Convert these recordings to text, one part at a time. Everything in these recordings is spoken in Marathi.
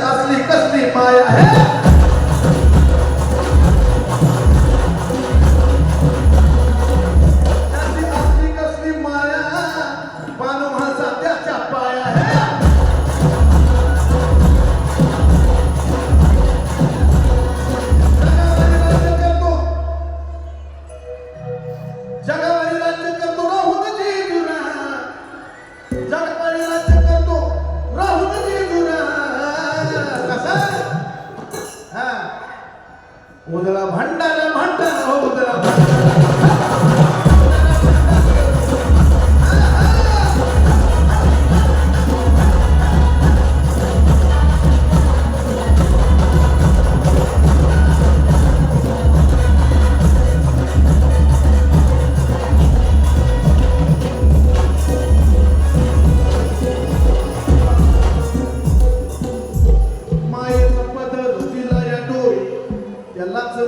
त्याची असली कसली माया आहे उदळा भांडारा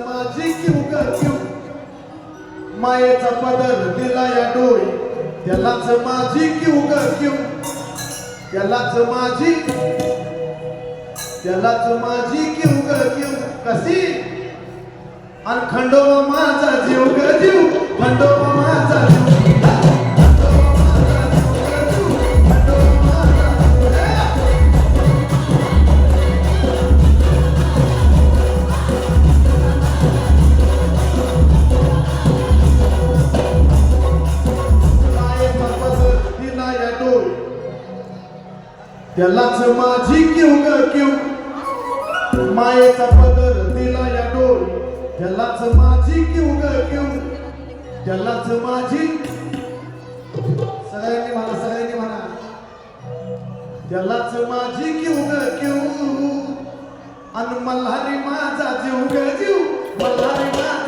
माझी किव ग किव मायेचा पदर दिला या डोळी. त्यालाच माझी किव ग किव त्यालाच माझी त्यालाच माझी किव ग किव कशी आणि खंडोबा माझा जीव ग जीव. खंडोबा त्यालाच माझी किव ग किव. मायेचा पदर दिला या डोळ. त्यालाच माझी किव ग किव. त्यालाच माझी सगळ्यांनी म्हणा सगळ्यांनी म्हणा. त्यालाच माझी किव ग किव. आणि मल्हारी माझा जीव ग जीव. मल्हारी माझा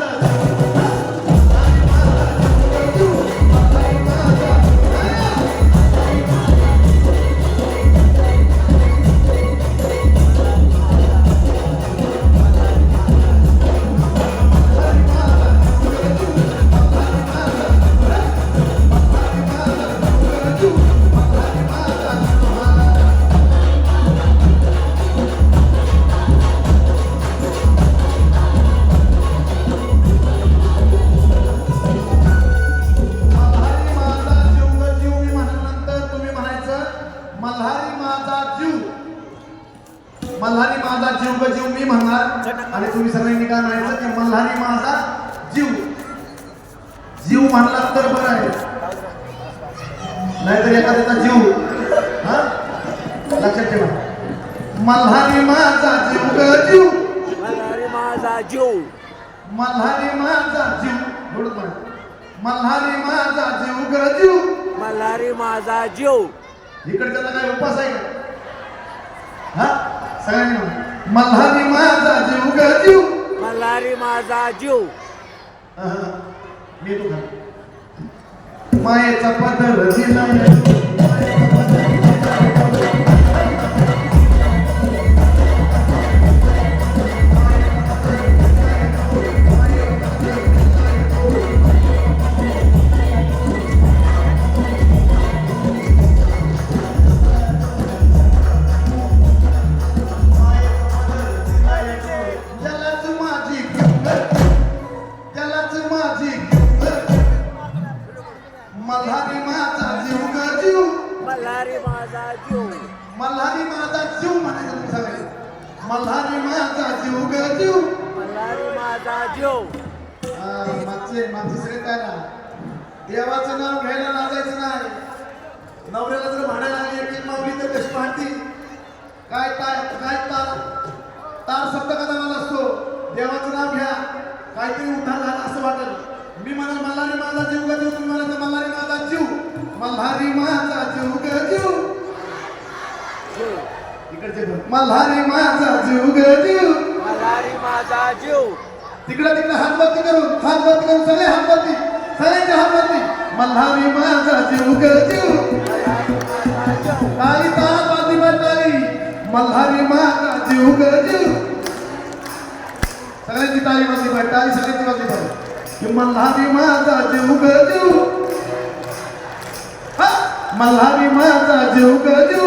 माझा जीव ग जीव मी म्हणणार. आणि तुम्ही सगळ्यांनी काय म्हणायचं? की मल्हारी माझा जीव. जीव म्हणला तर बरं आहे. नाहीतर एखाद्याचा जीव. हा? लक्षात ठेवा. मल्हारी माझा जीव ग जीव. मल्हारी माझा जीव. मल्हारी माझा जीव. थोडं म्हणा. मल्हारी माझा जीव ग जीव. मल्हारी माझा जीव. इकडच्याला काय उपास आहे का? हा? सगळ्यांनी. मल्हारी माझा जीव ग जीव मल्हारी माझा जीव. मी तो खाली. मायेचा पदर दिला जीव माझा जीव. मागचे मागचे सगळे काय ना देवाचं नाव घ्यायला लाजायचं नाही. नवऱ्याला जर म्हणायला लागली मावली तर कशी म्हणती काय काय काय तार? तार शब्द कसा मला असतो. देवाचं नाव घ्या. काहीतरी उद्धार झाला असं वाटत मी म्हणाल मल्हारी माझा जीव ग जीव तुम्ही म्हणाल मल्हारी माझा जीव. मल्हारी माझा जीव ग जीव. इकडचे. मल्हारी माझा जीव ग जीव. मल्हारी माझा जीव. तिकडे तिकडे हातवरती करून हातवरती करून सगळे हातवरती सगळ्यांचे हातवरती मल्हारी माझा जीव ग जीव. ताली ताल वाजली ताली मल्हारी माझा जीव ग जीव. सगळ्यांची ताली वाजली पाहिजे ताली सगळ्यांची वाजली पाहिजे की मल्हारी माझा जीव ग जीव. मल्हारी माझा जीव ग जीव.